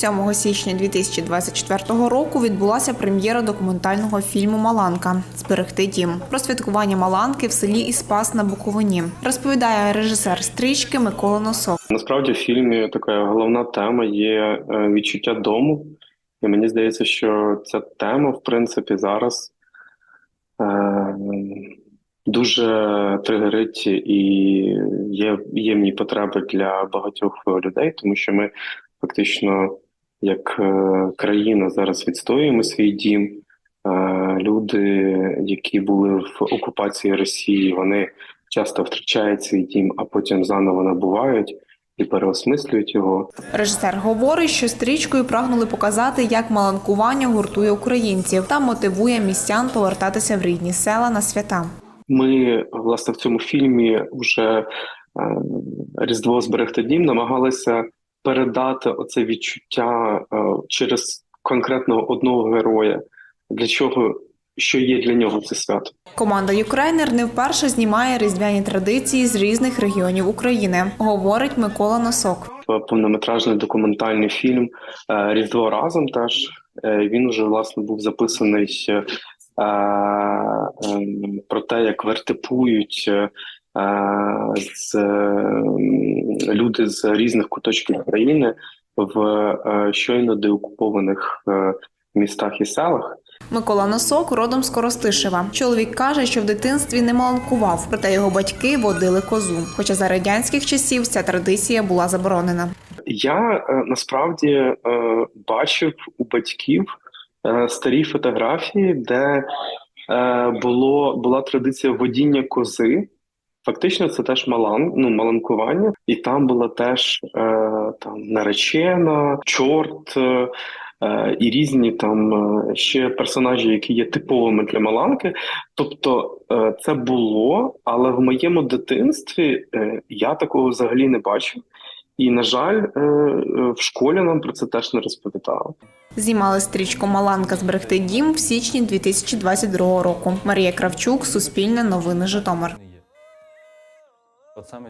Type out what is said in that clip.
7 січня 2024 року відбулася прем'єра документального фільму Маланка Зберегти дім про святкування Маланки в селі Іспас на Буковині. Розповідає режисер стрічки Микола Носок. Насправді в фільмі така головна тема є е, відчуття дому. І мені здається, що ця тема, в принципі, зараз е, дуже тригерить і є, є в ній потреби для багатьох людей, тому що ми фактично, як е, країна, зараз відстоюємо свій дім. Е, люди, які були в окупації Росії, вони часто втрачають свій дім, а потім заново набувають і переосмислюють його. Режисер говорить, що стрічкою прагнули показати, як маланкування гуртує українців та мотивує містян повертатися в рідні села на свята. Ми, власне, в цьому фільмі вже е, Різдво зберегти дім намагалися передати оце відчуття е, через конкретного одного героя, для чого що є для нього це свято. Команда Юкрейнер не вперше знімає різдвяні традиції з різних регіонів України, говорить Микола Носок. повнометражний документальний фільм е, Різдво разом. Теж Е, він уже власне був записаний е, е, про те, як вертепують е, з ем, люди з різних куточків країни в е, щойно деокупованих е, містах і селах. Микола Носок родом з Коростишева. Чоловік каже, що в дитинстві не маланкував, проте його батьки водили козу. Хоча за радянських часів ця традиція була заборонена. Я е, насправді е, бачив у батьків е, старі фотографії, де е, було була традиція водіння кози. Фактично, це теж малан, ну маланкування, і там була теж е, там наречена, чорт. Е, е, і різні там е, ще персонажі, які є типовими для Маланки. Тобто це було, але в моєму дитинстві я такого взагалі не бачив. І, на жаль, в школі нам про це теж не розповідали. Знімали стрічку Маланка зберегти дім в січні 2022 року. Марія Кравчук, Суспільне новини Житомир. От саме